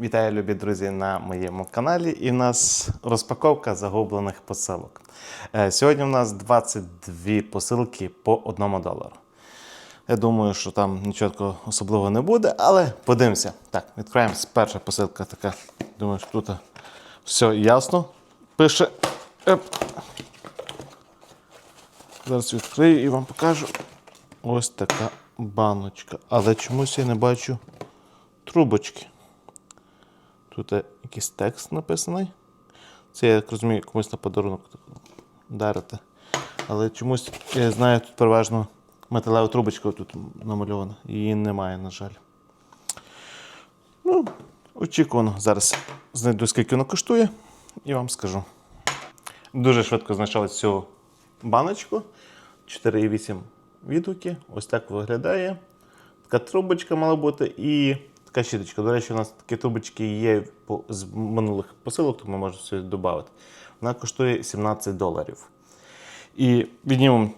Вітаю, любі друзі, на моєму каналі. І в нас розпаковка загублених посилок. Е, Сьогодні у нас 22 посилки по 1 долару. Я думаю, що там нічого особливого не буде, але подивимося. Так, відкриваємо. Перша посилка така. Думаю, що тут все ясно. Пише. Еп. Зараз відкрию і вам покажу. Ось така баночка. Але чомусь я не бачу трубочки. Тут якийсь текст написаний. Це, я так розумію, комусь на подарунок дарити. Але чомусь, я знаю, тут переважно металева трубочка тут намальована. Її немає, на жаль. Ну, очікувано. Зараз знайду, скільки воно коштує, і вам скажу. Дуже швидко знайшли цю баночку. 4,8 відгуки. Ось так виглядає. Така трубочка мала бути і така щіточка. До речі, у нас такі трубочки є з минулих посилок, тому можна собі додати. Вона коштує 17 доларів. І віднімемо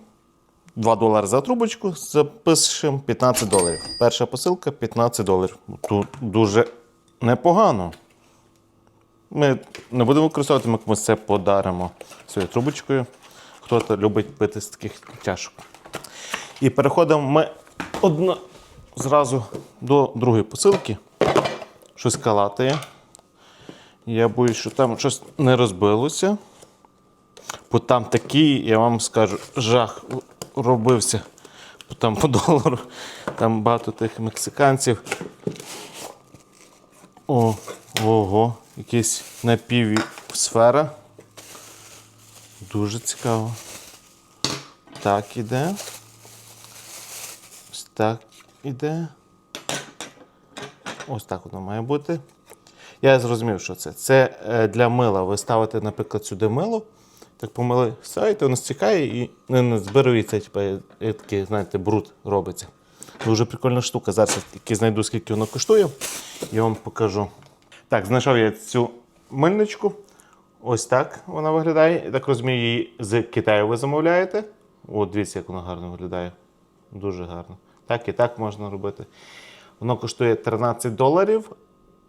2 долари за трубочку, запишемо 15 доларів. Перша посилка 15 доларів. Тут дуже непогано. Ми не будемо використовувати, ми це подаримо своєю трубочкою. Хто любить пити з таких чашок. І переходимо ми одно, зразу до другої посилки. Щось калатає. Я боюсь, що там щось не розбилося. Бо там такий, я вам скажу, жах робився. Бо там по долару. Там багато тих мексиканців. О, ого, якийсь напівсфера. Дуже цікаво. Так іде. Ось так іде. Ось так воно має бути. Я зрозумів, що це. Це е, для мила. Ви ставите, наприклад, сюди мило, так помили ставите, воно стікає і не, збирується, типу, такий, знаєте, бруд робиться. Дуже прикольна штука. Зараз тільки знайду, скільки воно коштує, і вам покажу. Так, знайшов я цю мильничку. Ось так вона виглядає. Я так розумію, її з Китаю ви замовляєте. О, дивіться, як вона гарно виглядає. Дуже гарно. Так і так можна робити. Воно коштує 13 доларів.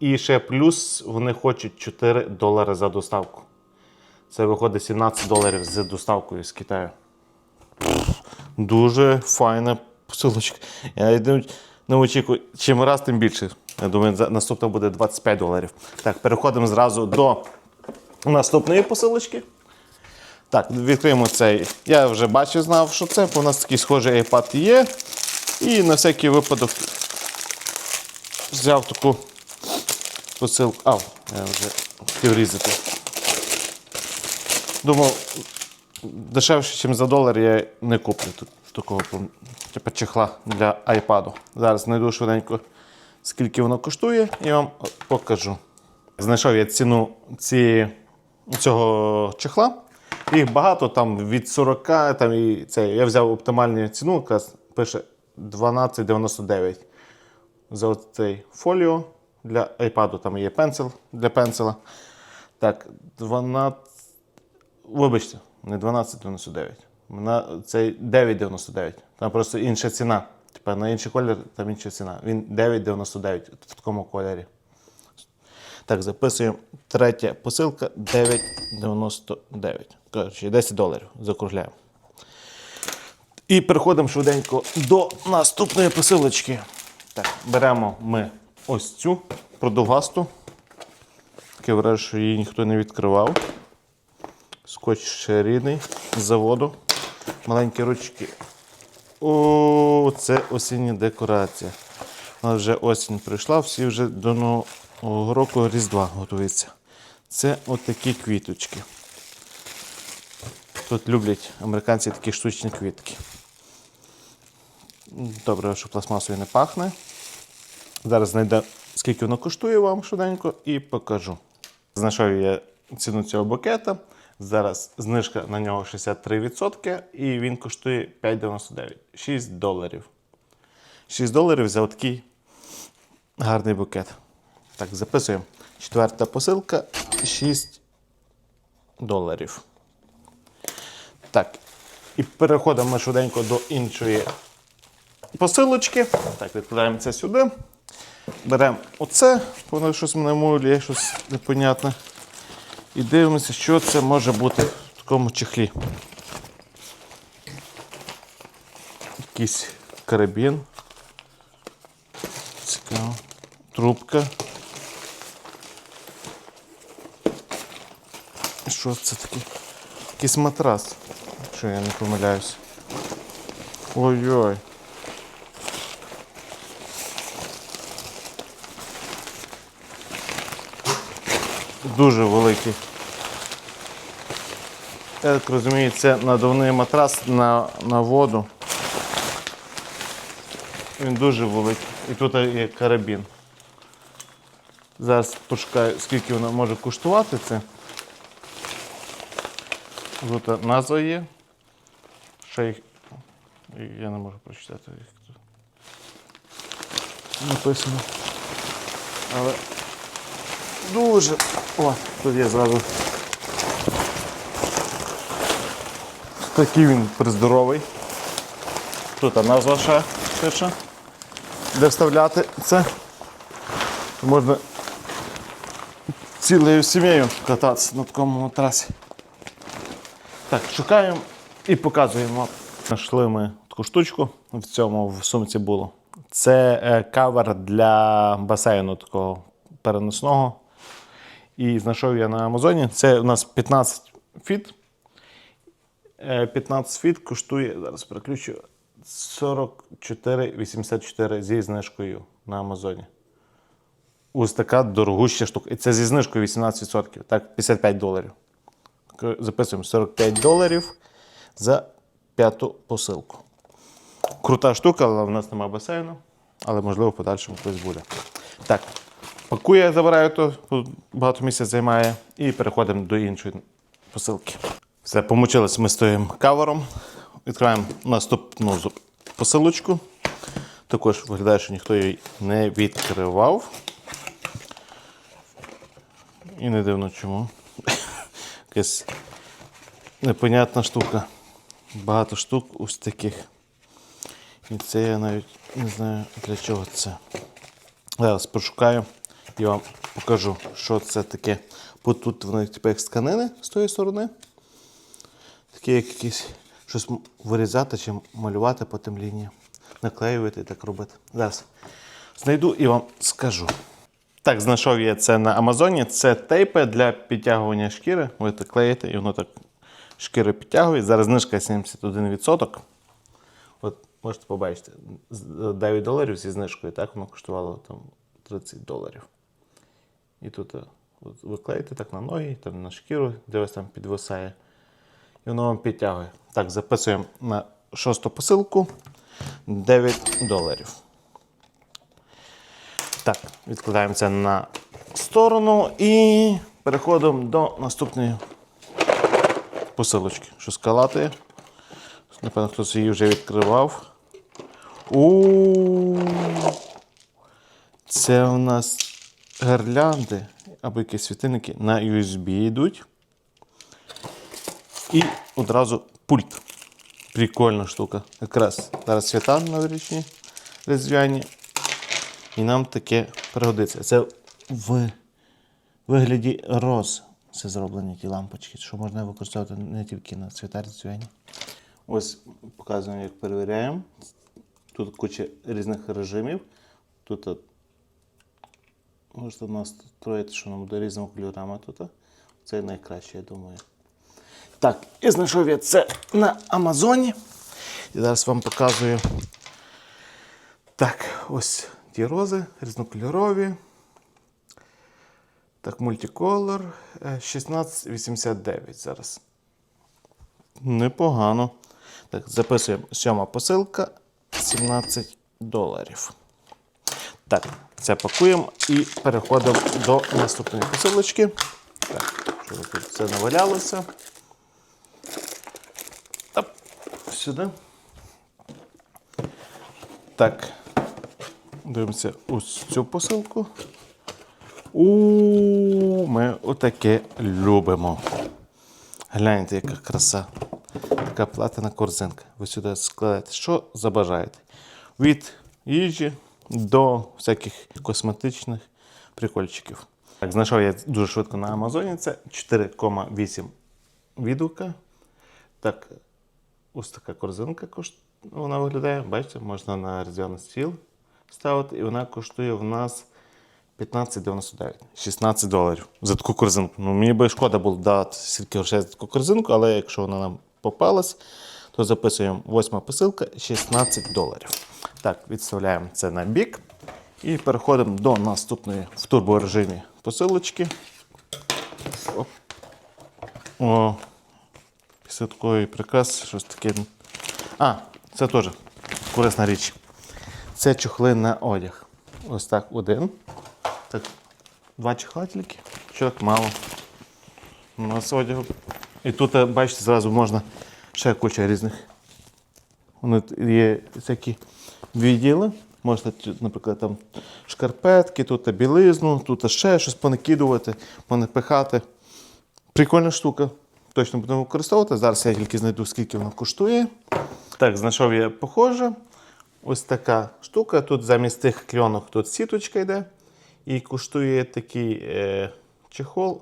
І ще плюс вони хочуть 4 долари за доставку. Це виходить 17 доларів з доставкою з Китаю. Дуже файна посилочка. Я не очікую, чим раз, тим більше. Я думаю, наступна буде 25 доларів. Так, переходимо зразу до наступної посилочки. Так, відкриємо цей. Я вже бачив, знав, що це, у нас такий схожий iPad є. І на всякий випадок взяв таку посилку. Ау, я вже хотів різати. Думав, дешевше, ніж за долар, я не куплю тут такого типу, чехла для iPad. Зараз знайду швиденько, скільки воно коштує, і вам покажу. Знайшов я ціну ці, цього чехла. Їх багато, там від 40, там і це. Я взяв оптимальну ціну, якраз пише 12,99 за цей фоліо для iPad. Там є пенсил для пенсила. Так, 12. Вибачте, не 12,99. На цей 9,99. Там просто інша ціна. Типа на інший колір там інша ціна. Він 9,99 в такому кольорі. Так, записуємо. Третя посилка 9,99. Коротше, 10 доларів. Закругляємо. І переходимо швиденько до наступної посилочки. Так, беремо ми ось цю продовгасту. Таке враження, що її ніхто не відкривав. Скотч ще рідний з заводу. Маленькі ручки. О, це осіння декорація. Нас вже осінь прийшла, всі вже до нового року Різдва готуються. Це отакі квіточки. Тут люблять американці такі штучні квітки. Добре, що пластмасою не пахне. Зараз знайду, скільки воно коштує вам швиденько і покажу. Знайшов я ціну цього букета. Зараз знижка на нього 63%, і він коштує 5,99 6 доларів. 6 доларів за такий гарний букет. Так, записуємо. Четверта посилка 6 доларів. Так. І переходимо швиденько до іншої посилочки. Так, відкладаємо це сюди. Беремо оце, воно щось мене мулює, щось непонятне. І дивимося, що це може бути в такому чехлі. Якийсь карабін. Цікаво. Трубка. Що це таке? Якийсь матрас, якщо я не помиляюсь. Ой-ой. Дуже великий. Я так розумію, це надувний матрас на, на воду. Він дуже великий. І тут є карабін. Зараз пошукаю, скільки воно може коштувати це. Тут назва є. Ще. Я не можу прочитати їх тут. Написано. Але дуже. О, тут є зразу. Такий він приздоровий. Тут назва ще пише. Де вставляти це. Можна цілою сім'єю кататися на такому матрасі. Так, шукаємо і показуємо. Знайшли ми таку штучку в цьому в сумці було. Це е, кавер для басейну такого переносного. І знайшов я на Амазоні. Це у нас 15 фіт. Е, 15 фіт коштує, зараз переключу, 44,84 зі знижкою на Амазоні. Ось така дорогуща штука. І це зі знижкою 18%. Так, 55 доларів. Записуємо 45 доларів за п'яту посилку. Крута штука, але в нас немає басейну. Але можливо в подальшому колись буде. Так, пакую, забираю то, багато місця займає, і переходимо до іншої посилки. Все, помучилися ми з тим кавером. Відкриваємо наступну посилочку. Також виглядає, що ніхто її не відкривав. І не дивно чому. Якась непонятна штука. Багато штук ось таких. І це я навіть не знаю для чого це. Зараз пошукаю і вам покажу, що це таке. Бо тут вони типу, як з тканини з тої сторони. Такі як якісь щось вирізати чи малювати по тим лініям. Наклеювати і так робити. Зараз знайду і вам скажу. Так, знайшов я це на Амазоні. Це тейпи для підтягування шкіри. Ви так клеїте, і воно так шкіри підтягує. Зараз знижка 71%. От можете побачити, 9 доларів зі знижкою, так воно коштувало там 30 доларів. І тут е, от, ви клеїте так на ноги, там на шкіру, де ось там підвисає. І воно вам підтягує. Так, записуємо на шосту посилку 9 доларів. Так, відкладаємо це на сторону і переходимо до наступної посилочки. Що скалати. Напевно, хтось її вже відкривав. у Це у нас гирлянди або якісь світильники на USB йдуть. І одразу пульт. Прикольна штука. Якраз зараз свята новорічні різдвяні. І нам таке пригодиться. Це в вигляді роз. Це зроблені ті лампочки, що можна використовувати не тільки на свята різдвяні. Ось показуємо, як перевіряємо. Тут куча різних режимів. Тут можете настроїти, що нам буде різними кольорами тут. Це найкраще, я думаю. Так, і знайшов я це на Амазоні. І зараз вам показую. Так, ось ті рози різнокольорові. Так, мультиколор е, 1689 зараз. Непогано. Так, записуємо сьома посилка 17 доларів. Так, це пакуємо і переходимо до наступної посилочки. Так, щоб тут все навалялося. Оп, сюди. Так. Дивимося ось цю посилку. У ми отаке любимо. Гляньте, яка краса. Така платина корзинка. Ви сюди складаєте, що забажаєте. Від їжі до всяких косметичних прикольчиків. Так, знайшов я дуже швидко на Амазоні. Це 4,8 відгука. Так, ось така корзинка кош- вона виглядає. Бачите, можна на різдвяний стіл ставити, і вона коштує в нас 15,99, 16 доларів за таку корзинку. Ну, мені би шкода було дати стільки грошей за таку корзинку, але якщо вона нам попалась, то записуємо восьма посилка 16 доларів. Так, відставляємо це на бік і переходимо до наступної в турборежимі посилочки. Оп. О, після такої прикраси щось таке. А, це теж корисна річ. Це чохли на одяг. Ось так один. Так, два чехла тільки. Так мало. У нас одягу. І тут, е, бачите, зразу можна ще куча різних. Вони є всякі відділи. Можна, т- наприклад, там шкарпетки, тут білизну, тут ще щось понакидувати, понапихати. Прикольна штука. Точно будемо використовувати. Зараз я тільки знайду, скільки воно коштує. Так, знайшов я похоже. Ось така штука. Тут замість тих кльонок тут сіточка йде. І коштує такий е, чехол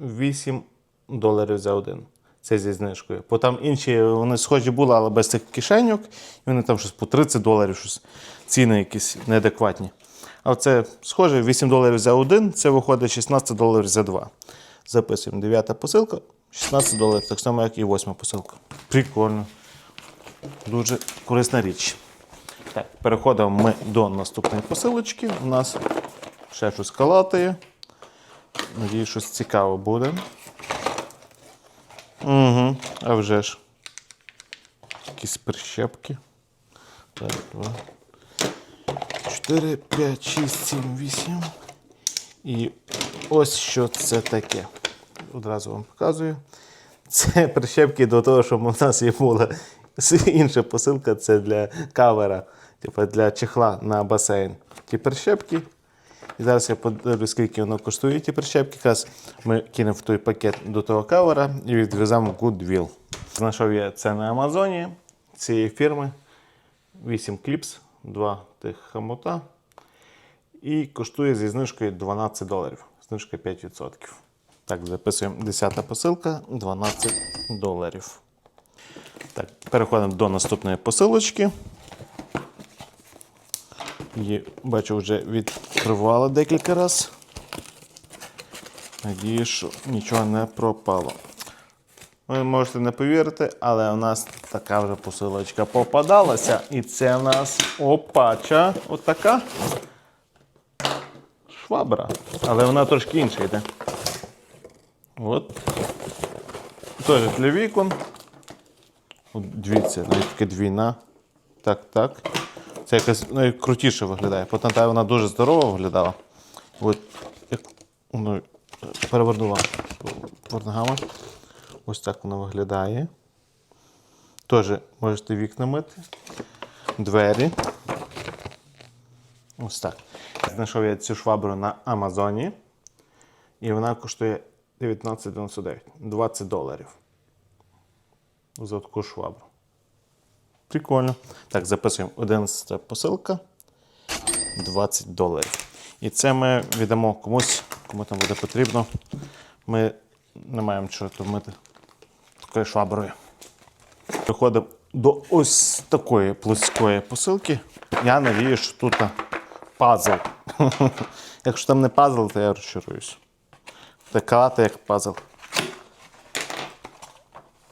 8 доларів за один. Це зі знижкою. Бо там інші вони схожі були, але без цих кишеньок. І вони там щось по 30 доларів, щось ціни якісь неадекватні. А це схоже 8 доларів за один, це виходить 16 доларів за два. Записуємо дев'ята посилка, 16 доларів, так само, як і восьма посилка. Прикольно. Дуже корисна річ. Так, переходимо ми до наступної посилочки. У нас ще щось калатає. Надіюсь, щось цікаве буде. Угу, а вже ж. Якісь прищепки. Так, два. 4, 5, 6, 7, 8. І ось що це таке. Одразу вам показую. Це прищепки до того, щоб у нас є була інша посилка, це для кавера, типу для чехла на басейн. Ті прищепки. І зараз я подивлюсь, скільки воно коштує, ті прищепки. Якраз ми кинемо в той пакет до того кавера і відвеземо в Goodwill. Знайшов я це на Амазоні цієї фірми. 8 кліпс, 2 тих хамута. І коштує зі знижкою 12 доларів. Знижка 5%. Так, записуємо 10 посилка 12 доларів. Так, переходимо до наступної посилочки. Її, бачу, вже відкривала декілька разів. Надію, що нічого не пропало. Ви можете не повірити, але у нас така вже посилочка попадалася. І це в нас опача. Отака швабра. Але вона трошки інша йде. От. Теж для вікон. От дивіться, навіть двійна. Так, так. Це якось найкрутіше виглядає. Потім вона дуже здорова виглядала. От як ну, переверну вам по ногами. Ось так воно виглядає. Теж можете вікна мити, двері. Ось так. Знайшов я цю швабру на Амазоні. І вона коштує 19,99, 20 доларів. За таку швабру. Прикольно. Так, записуємо 11 посилка. 20 доларів. І це ми віддамо комусь, кому там буде потрібно. Ми не маємо чого мити такою шваброю. Приходимо до ось такої плоскої посилки. Я надію, що тут пазл. Якщо там не пазл, то я розчаруюсь. Така як пазл.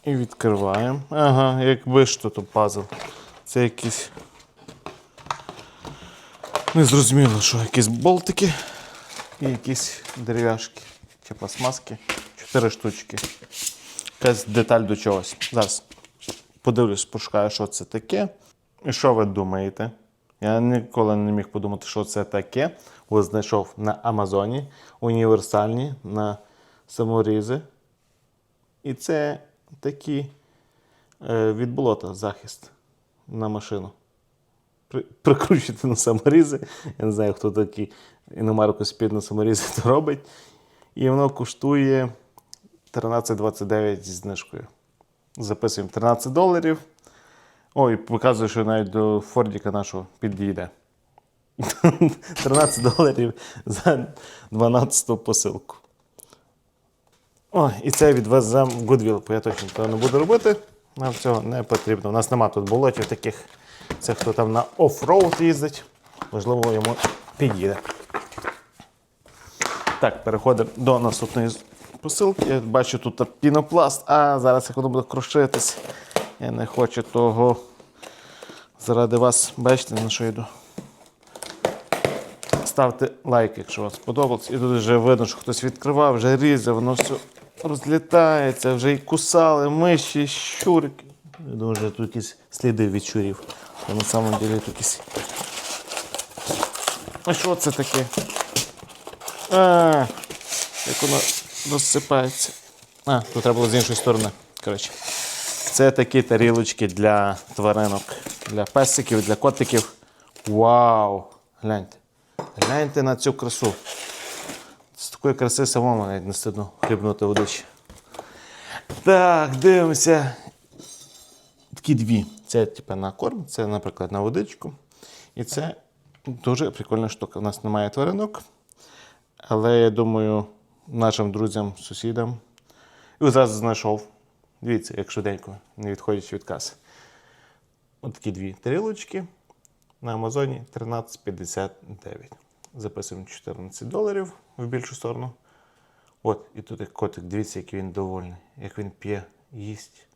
І відкриваємо. Ага, якби ж тут пазл. Це якісь. Незрозуміло, що якісь болтики і якісь дерев'яшки чи пластмаски. Чотири штучки. Якась деталь до чогось. Зараз подивлюсь, пошукаю, що це таке. І що ви думаєте? Я ніколи не міг подумати, що це таке. Ось знайшов на Амазоні універсальні на саморізи. І це такий е, від болота захист на машину. При, прикручуєте на саморізи. Я не знаю, хто такий іномарку спід на саморізи то робить. І воно коштує 13,29 зі знижкою. Записуємо 13 доларів. Ой, показує, що навіть до Фордіка нашого підійде. 13 доларів за 12 посилку. О, і це відвеземо в Goodwill, бо я точно того не буду робити. Нам цього не потрібно. У нас нема тут болотів таких. Це хто там на оффроуд їздить. Можливо, йому підійде. Так, переходимо до наступної посилки. Я бачу тут пінопласт, а зараз як воно буде крушитись. Я не хочу того. Заради вас, бачите, на що йду. Ставте лайк, якщо вам сподобалось. І тут вже видно, що хтось відкривав, вже різав, воно все розлітається, вже і кусали миші, щурики. Я думаю, що тут якісь сліди від щурів. А на самом деле тут якісь. А що це таке? А, як воно розсипається. А, тут треба було з іншої сторони. Коротше. Це такі тарілочки для тваринок, для песиків, для котиків. Вау! Гляньте. Гляньте на цю красу. З такої краси самому навіть не стидно хлібнути водичі. Так, дивимося. Такі дві. Це типу, на корм, це, наприклад, на водичку. І це дуже прикольна штука. У нас немає тваринок. Але я думаю, нашим друзям, сусідам. І одразу знайшов. Дивіться, як швиденько, не відходячи від каси. Ось такі дві тарілочки на Амазоні 13,59. Записуємо 14 доларів в більшу сторону. От, і тут як котик, дивіться, який він довольний, як він п'є, їсть.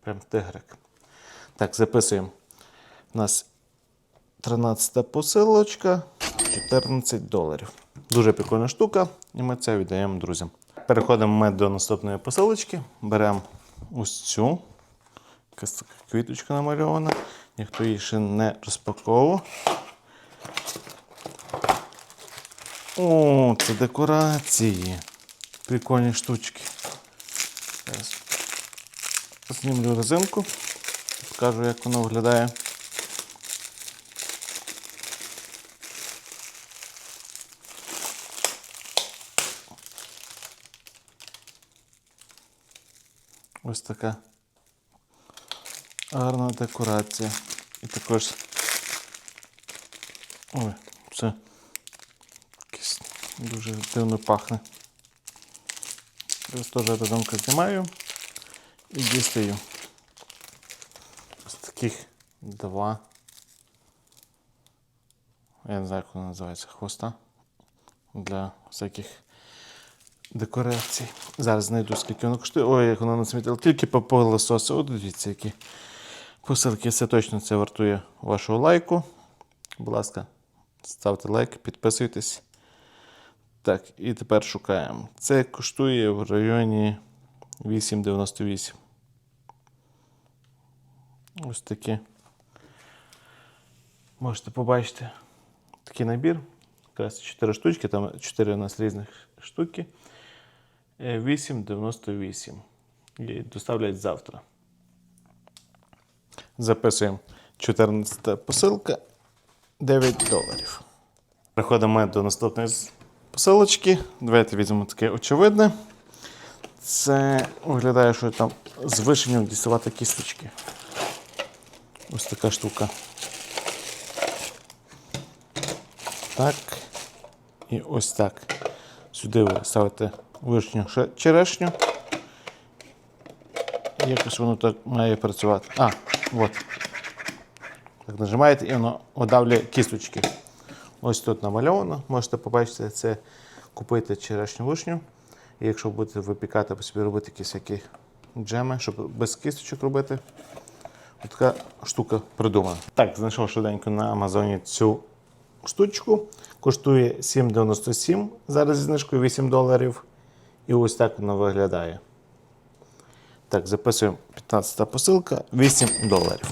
Прям тигрик. Так, записуємо. У нас 13 посилочка, 14 доларів. Дуже прикольна штука, і ми це віддаємо друзям. Переходимо ми до наступної посилочки. Беремо ось цю. Якась така квіточка намальована. Ніхто її ще не розпаковував. О, це декорації. Прикольні штучки. Зараз знімлю резинку. Покажу, як воно виглядає. Ось така гарна декорація. І також. Ой, якесь дуже дивно пахне. Зараз теж резинку знімаю і дістаю. Ось таких два. Я не знаю, як воно називається, хвоста для всяких декорацій. Зараз знайду, скільки воно коштує. Ой, як воно насмітило. Тільки по пилососу. От дивіться, які посилки. Все точно це вартує вашого лайку. Будь ласка, ставте лайк, підписуйтесь. Так, і тепер шукаємо. Це коштує в районі 8,98. Ось такі. Можете побачити такий набір. Якраз 4 штучки, там 4 у нас різних штуки. Е, 8,98. І доставлять завтра. Записуємо 14 посилка 9 доларів. Переходимо до наступної посилочки. Давайте візьмемо таке очевидне. Це виглядає, що там з вишеньок діставати кісточки. Ось така штука. Так. І ось так. Сюди ви ставите вишню черешню. І Якось воно так має працювати. А, от. Так нажимаєте і воно одавлює кісточки. Ось тут намальовано. Можете побачити це, купити черешню вишню. І якщо будете випікати по собі робити якісь всякі джеми, щоб без кісточок робити. Така штука придумана. Так, знайшов швиденько на Амазоні цю штучку. Коштує 7,97. Зараз зі знижкою 8 доларів. І ось так воно виглядає. Так, записуємо 15 посилка, 8 доларів.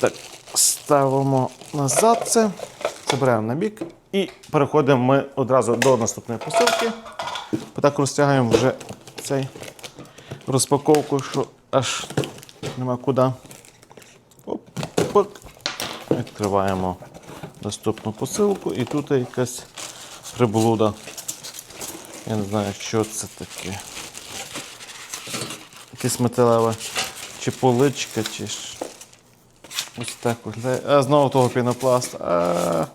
Так, ставимо назад це, забираємо на бік і переходимо ми одразу до наступної посилки. Отак розтягаємо вже цей розпаковку, що аж нема куди. Оп. Відкриваємо наступну посилку і тут якась приблуда. Я не знаю, що це таке. Якесь металеве чи поличка, чи. ж- Ось так. А знову того пінопласт. А...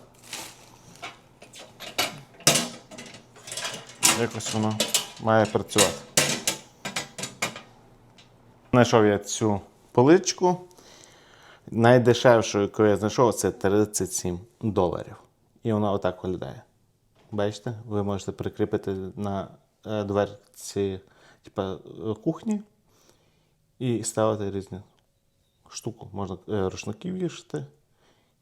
Якось воно має працювати. Знайшов я цю поличку. Найдешевшу, яку я знайшов, це 37 доларів. І вона отак виглядає. Бачите, ви можете прикріпити на е, дверці типа, е, кухні і ставити різні штуку. Можна е, рушники вішати.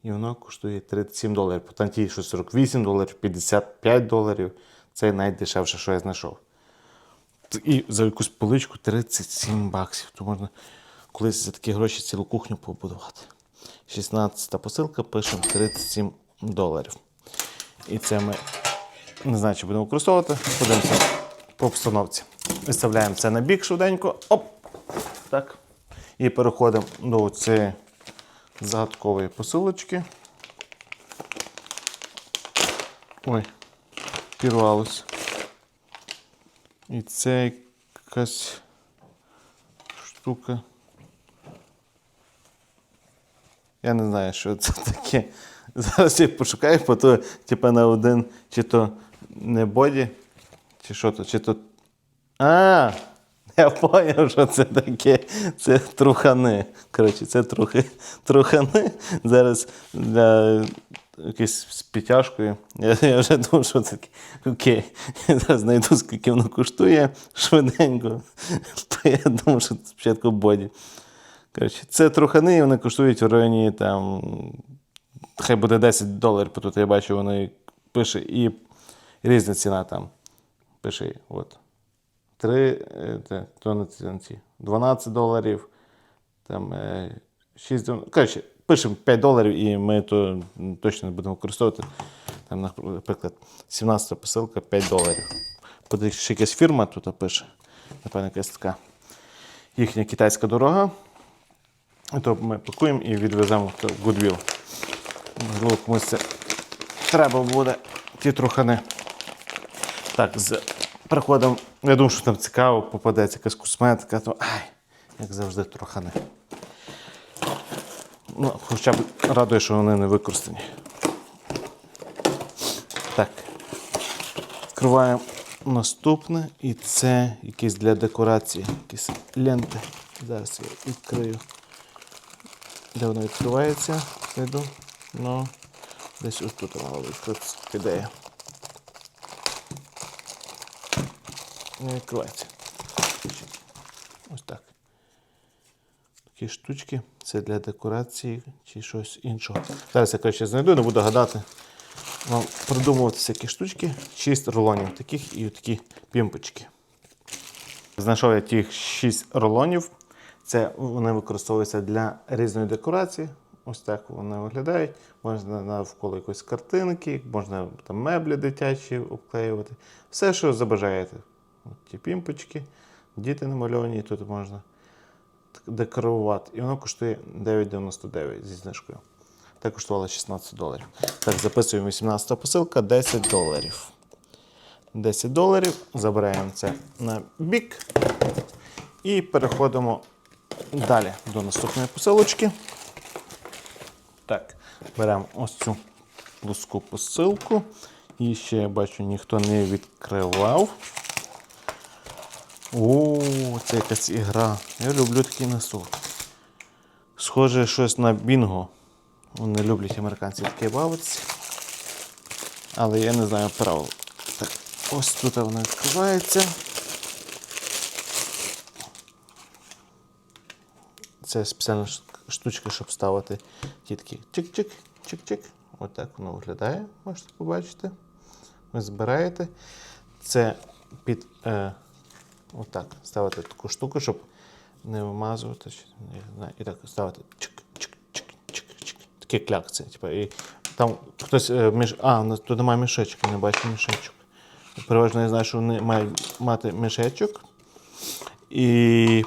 І воно коштує 37 доларів. Потім ті, що 48 доларів, 55 доларів. Це найдешевше, що я знайшов. І за якусь поличку 37 баксів. То можна колись за такі гроші цілу кухню побудувати. 16 посилка пишемо 37 доларів. І це ми не знаю, чи будемо використовувати. Подивимося по обстановці. Виставляємо це на бік швиденько. Оп! Так. І переходимо до цієї загадкової посилочки. Ой, пірвалося. І це якась штука. Я не знаю, що це таке. Зараз я пошукаю, бо то, типа, на один, чи то не боді, чи що то, чи то. А! Я поняв, що це таке. Це трухани. Коротше, це трухи, трухани. Зараз для якоюсь з підтяжкою. Я, я вже думав, що це. Окей. Я зараз знайду, скільки воно коштує швиденько. Я думав, що це спочатку боді. Коротше, це трухани, вони коштують в районі там. Хай буде 10 доларів, бо тут я бачу, вони пише і різна ціна там. Пише, от. 3, е, то на ці- на ці, 12 доларів, там е, 6 доларів. Коротше, пишемо 5 доларів і ми то точно не будемо використовувати. Там, наприклад, 17 посилка 5 доларів. Подивіться, якась фірма тут пише. Напевно, якась така їхня китайська дорога. І то ми пакуємо і відвеземо в Goodwill. Можливо, комусь це треба буде ті трухани. Так, з приходом. Я думаю, що там цікаво, попадеться якась косметика, то ай, як завжди, трохи не. Ну, хоча б радує, що вони не використані. Так. Відкриваємо наступне, і це якісь для декорації, якісь ленти. Зараз я відкрию. Де воно відкривається? Знайду. Ну, десь ось тут мало відкритися ідея. Не відкривається. Ось так. Такі штучки. Це для декорації чи щось іншого. Зараз я коротше знайду, не буду гадати. Вам придумувати всякі штучки. Шість рулонів таких і такі пімпочки. Знайшов я тих 6 рулонів. Це вони використовуються для різної декорації. Ось так вони виглядають. Можна навколо якоїсь картинки, можна там меблі дитячі обклеювати. Все, що забажаєте. От ті пімпочки, діти намальовані, тут можна декорувати. І воно коштує 9,99 зі знижкою. Так коштувало 16 доларів. Так, записуємо 18 посилка 10 доларів. 10 доларів. Забираємо це на бік. І переходимо далі до наступної посилочки. Так, беремо ось цю плоску посилку. І ще я бачу, ніхто не відкривав. О, це якась ігра. Я люблю такий носок. Схоже, щось на бінго. Вони люблять американці таке бавитися. Але я не знаю правил. Так, ось тут воно відкривається. Це спеціальна штучка, щоб ставити ті такі чик-чик, чик-чик. Отак воно виглядає, можете побачити. Ви збираєте. Це під е, отак ставити таку штуку, щоб не вимазувати. І так ставити чик-чик-чик-чик-чик. Такі клякці. Типу, і там хтось е, між. А, тут немає мішечка, не бачу мішечок. Переважно я знаю, що вони мають мати мішечок. І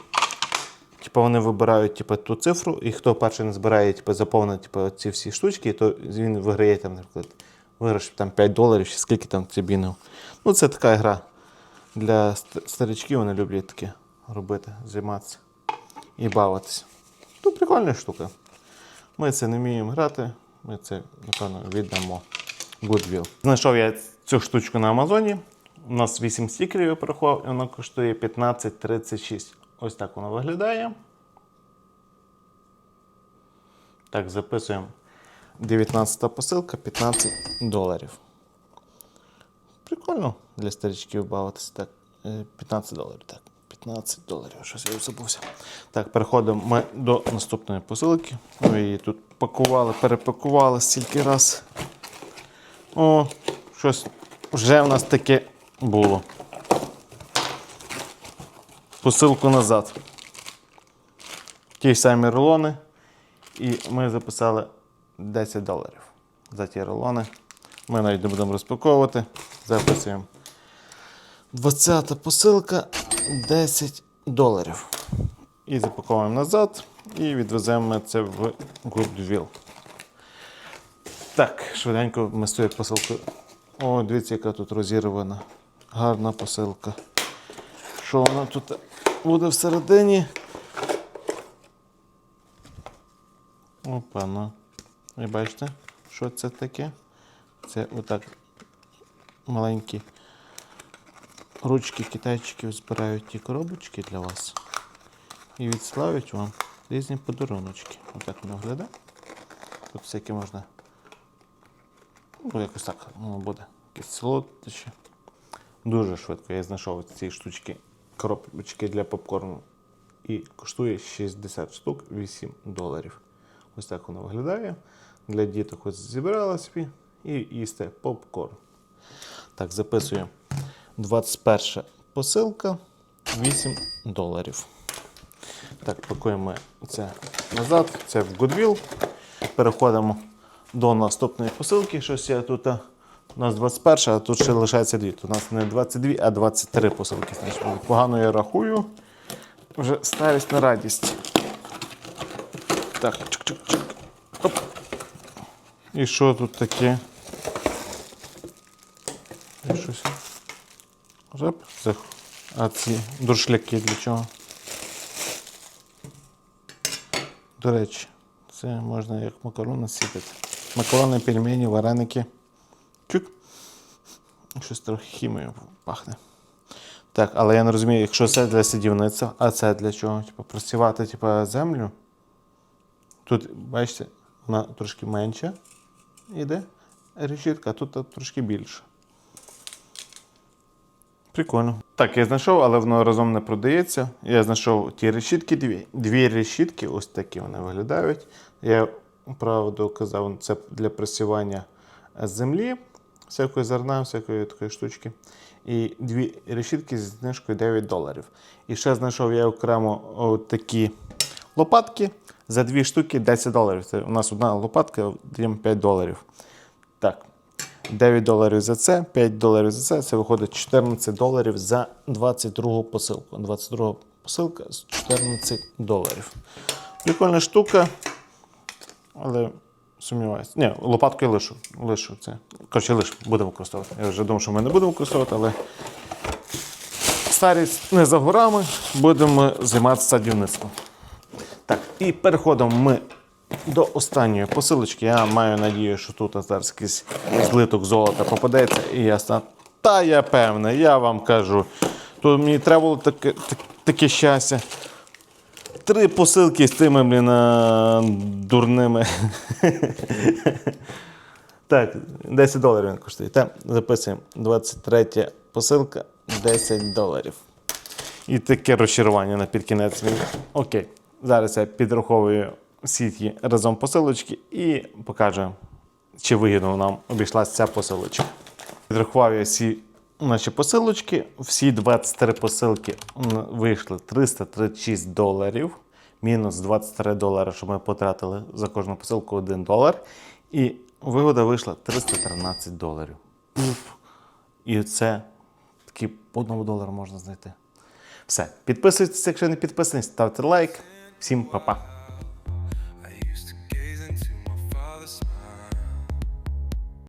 Типу вони вибирають типу, ту цифру, і хто перший не збирає, типу, заповнить типу, ці всі штучки, то він виграє там, наприклад, виграш там 5 доларів, чи скільки там це. Ну, це така гра. Для ст- старичків вони люблять таке робити, займатися і бавитися. Ну, прикольна штука. Ми це не вміємо грати. Ми це, напевно, віддамо Goodwill. Знайшов я цю штучку на Амазоні. У нас 8 стікерів я порахував, і воно коштує 15,36. Ось так воно виглядає. Так, записуємо. 19 посилка 15 доларів. Прикольно для старичків бавитися. Так, е, 15 доларів. Так, 15 доларів. Щось я забувся. Так, переходимо ми до наступної посилки. Ми її тут пакували, перепакували стільки раз. О, щось вже в нас таке було. Посилку назад. Ті самі рулони. І ми записали 10 доларів за ті рулони. Ми навіть не будемо розпаковувати. Записуємо. 20 посилка 10 доларів. І запаковуємо назад і відвеземо це в Goodwill. Так, швиденько ми цією посилкою. О, дивіться, яка тут розірвана. Гарна посилка. Що вона тут буде всередині? Опа, ну. Ви бачите, що це таке? Це отак маленькі ручки китайчиків збирають ті коробочки для вас і відсилають вам різні подаруночки. Отак воно виглядає. Тут всяке можна. Ну, якось так воно буде. Якісь солодощі. Дуже швидко я знайшов ці штучки, коробочки для попкорну. І коштує 60 штук 8 доларів. Ось так воно виглядає. Для діток ось зібрала собі і їсти попкорн. Так, записуємо. 21 посилка 8 доларів. Так, пакуємо це назад. Це в Goodwill. Переходимо до наступної посилки. Щось я тут. У нас 21, а тут ще лишається дві. Тут у нас не 22, а 23 посилки. Значить, погано я рахую. Вже старість на радість. Так, чик-чик-чик. І що тут таке? І щось. Реп. Це- А ці дуршляки для чого? До речі, це можна як макарони сіпати. Макарони, пельмені, вареники. Чук. Щось трохи хімією пахне. Так, але я не розумію, якщо це для сидівництва, а це для чого? Типу, просівати типу, землю. Тут, бачите, вона трошки менша йде решітка, а тут трошки більше. Прикольно. Так, я знайшов, але воно разом не продається. Я знайшов ті решітки, дві. Дві решітки, ось такі вони виглядають. Я правду казав, це для просівання землі, всякої зерна, всякої такої штучки. І дві решітки зі знижкою 9 доларів. І ще знайшов я окремо такі лопатки. За дві штуки 10 доларів. Це у нас одна лопатка, даємо 5 доларів. Так, 9 доларів за це, 5 доларів за це. Це виходить 14 доларів за 22 посилку. 22 посилка з 14 доларів. Прикольна штука, але сумніваюся. Ні, лопатку я лишу. лишу це. Коротше, лишу, будемо використовувати. Я вже думав, що ми не будемо використовувати, але старість не за горами, будемо займатися садівництвом. Так, і переходимо ми до останньої посилочки. Я маю надію, що тут зараз якийсь злиток золота попадеться, і я стану. Та я певний, я вам кажу. Тут мені треба було таке, так- таке щастя. Три посилки з цими, блін, дурними. Так, 10 доларів він коштує. Так, записуємо. 23 посилка 10 доларів. І таке розчарування на підкінець. Окей. Зараз я підраховую всі разом посилочки і покажу, чи вигідно нам обійшлася ця посилочка. Підрахував я всі наші посилочки. Всі 23 посилки вийшли 336 доларів. Мінус 23 долари, що ми потратили за кожну посилку 1 долар. І вигода вийшла 313 доларів. Уф. І це такий по одному долару можна знайти. Все, підписуйтесь, якщо не підписані, ставте лайк. Всім па-па.